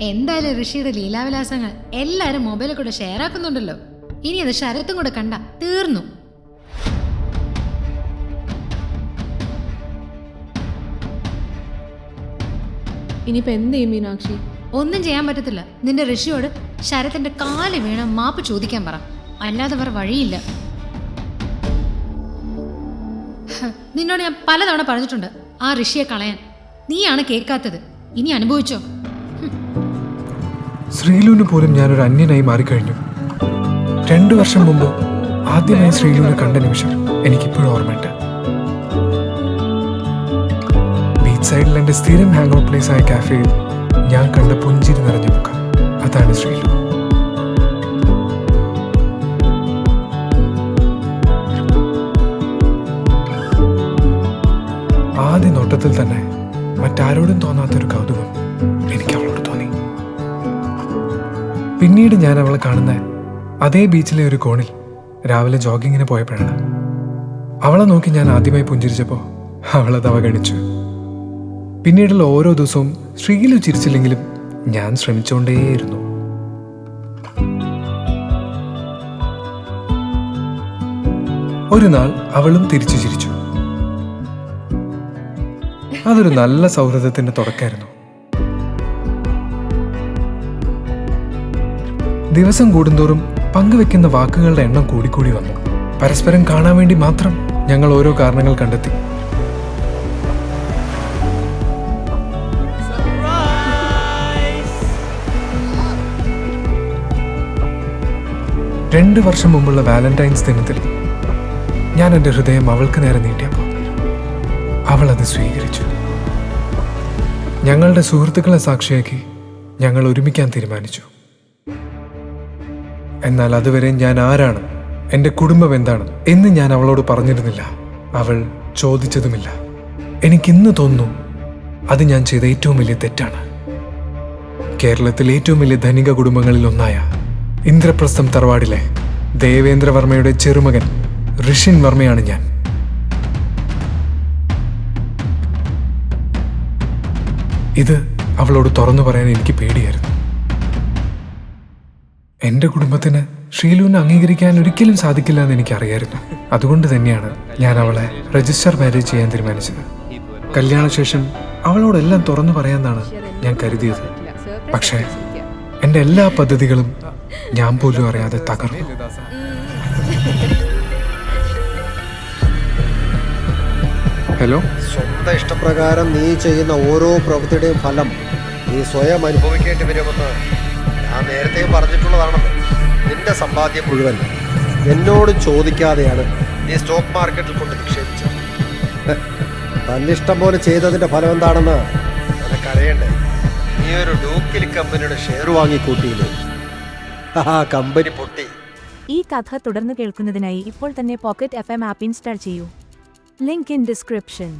എന്തായാലും ഋഷിയുടെ ലീലാവിലാസങ്ങൾ എല്ലാരും മൊബൈലിൽ കൂടെ ഷെയർ ആക്കുന്നുണ്ടല്ലോ. ഇനി അത് ശരത്തും കൂടെ കണ്ട തീർന്നു. ഇനിയിപ്പോൾ എന്ത് ചെയ്യും മീനാക്ഷി? ഒന്നും ചെയ്യാൻ പറ്റത്തില്ല. നിന്റെ ഋഷിയോട് ശരത്തിന്റെ കാൽ വീണ് മാപ്പ് ചോദിക്കാൻ പറ. അല്ലാതെ വേറെ വഴിയില്ല. നിന്നോട് ഞാൻ പലതവണ പറഞ്ഞിട്ടുണ്ട് ആ ഋഷിയെ കളയാൻ. നീയാണ് കേൾക്കാത്തത്. ഇനി അനുഭവിച്ചോ? ശ്രീലുവിന് പോലും ഞാനൊരു അന്യനായി മാറിക്കഴിഞ്ഞു. രണ്ടു വർഷം മുമ്പ് ആദ്യമായി ശ്രീലുവിനെ കണ്ട നിമിഷം എനിക്കിപ്പോഴും ഓർമ്മയുണ്ട്. ബീച്ച് സൈഡിൽ എന്റെ സ്ഥിരം ഹാങ് ഔട്ട് ആയ കാഫേയിൽ ഞാൻ കണ്ട പുഞ്ചിരി നിറഞ്ഞ മുഖം. അതാണ് ശ്രീലു. ആദ്യ നോട്ടത്തിൽ തന്നെ മറ്റാരോടും തോന്നാത്തൊരു കൗതുകം. പിന്നീട് ഞാൻ അവളെ കാണുന്ന അതേ ബീച്ചിലെ ഒരു കോണിൽ രാവിലെ ജോഗിങ്ങിന് പോയപ്പോഴാണ്. അവളെ നോക്കി ഞാൻ ആദ്യമായി പുഞ്ചിരിച്ചപ്പോൾ അവളത് അവഗണിച്ചു. പിന്നീടുള്ള ഓരോ ദിവസവും ശ്രീലു ചിരിച്ചില്ലെങ്കിലും ഞാൻ ശ്രമിച്ചുകൊണ്ടേയിരുന്നു ഒരു നാൾ അവളും തിരിച്ചു ചിരിച്ചു. അതൊരു നല്ല സൗഹൃദത്തിന്റെ തുടക്കമായിരുന്നു ദിവസം കൂടുന്തോറും പങ്കുവെക്കുന്ന വാക്കുകളുടെ എണ്ണം കൂടിക്കൂടി വന്നു. പരസ്പരം കാണാൻ വേണ്ടി മാത്രം ഞങ്ങൾ ഓരോ കാരണങ്ങൾ കണ്ടെത്തി. രണ്ട് വർഷം മുമ്പുള്ള വാലന്റൈൻസ് ദിനത്തിൽ ഞാൻ എന്റെ ഹൃദയം അവൾക്ക് നേരെ നീട്ടിയപ്പോൾ അവൾ അത് സ്വീകരിച്ചു. ഞങ്ങളുടെ സുഹൃത്തുക്കളെ സാക്ഷിയാക്കി ഞങ്ങൾ ഒരുമിക്കാൻ തീരുമാനിച്ചു. എന്നാൽ അതുവരെ ഞാൻ ആരാണ്? എന്റെ കുടുംബം എന്താണ്? എന്ന് ഞാൻ അവളോട് പറഞ്ഞിരുന്നില്ല. അവൾ ചോദിച്ചതുമില്ല. എനിക്കിന്ന് തോന്നുന്നു അത് ഞാൻ ചെയ്ത ഏറ്റവും വലിയ തെറ്റാണ്. കേരളത്തിലെ ഏറ്റവും വലിയ ധനിക കുടുംബങ്ങളിൽ ഒന്നായ ഇന്ദ്രപ്രസ്ഥം തറവാടിലെ ദേവേന്ദ്രവർമ്മയുടെ ചെറുമകൻ ഋഷിൻ വർമ്മയാണ് ഞാൻ. ഇത് അവളോട് തുറന്നു പറയാൻ എനിക്ക് പേടിയായിരുന്നു. എന്റെ കുടുംബത്തിന് ഷീലുവിനെ അംഗീകരിക്കാൻ ഒരിക്കലും സാധിക്കില്ല എന്ന് എനിക്കറിയായിരുന്നു. അതുകൊണ്ട് തന്നെയാണ് ഞാൻ അവളെ രജിസ്റ്റർ മാരേജ് ചെയ്യാൻ തീരുമാനിച്ചത്. കല്യാണശേഷം അവളോടെല്ലാം തുറന്നു പറയാമെന്നാണ് ഞാൻ കരുതിയത്. പക്ഷേ എന്റെ എല്ലാ പദ്ധതികളും ഞാൻ പോലും അറിയാതെ തകർന്നു. ഹലോ? സ്വന്തം ഇഷ്ടപ്രകാരം നീ ചെയ്യുന്ന ഓരോ പ്രവൃത്തിയുടെയും ഫലം നീ സ്വയം അനുഭവിക്കേണ്ടി വരുമെന്ന് ഞാൻ നേരത്തെ പറഞ്ഞിട്ടുള്ളതാണല്ലോ. നിന്റെ സമ്പാദ്യം മുഴുവൻ എന്നോട് ചോദിക്കാതെയാണ് നീ സ്റ്റോക്ക് മാർക്കറ്റിൽ കൊണ്ട് നിക്ഷേപിച്ചത്. തന്നിഷ്ടം പോലെ ചെയ്തതിന്റെ ഫലം എന്താണെന്ന് നിനക്കറിയണ്ടേ നീ ഒരു ഡൂക്കിൽ കമ്പനിയുടെ ഷെയർ വാങ്ങിക്കൂട്ടിയില്ലേ? ആ കമ്പനി പൊട്ടി. ഈ കഥ തുടർന്ന് കേൾക്കുന്നതിനായി ഇപ്പോൾ തന്നെ pocket F M app install ചെയ്യൂ. Link in description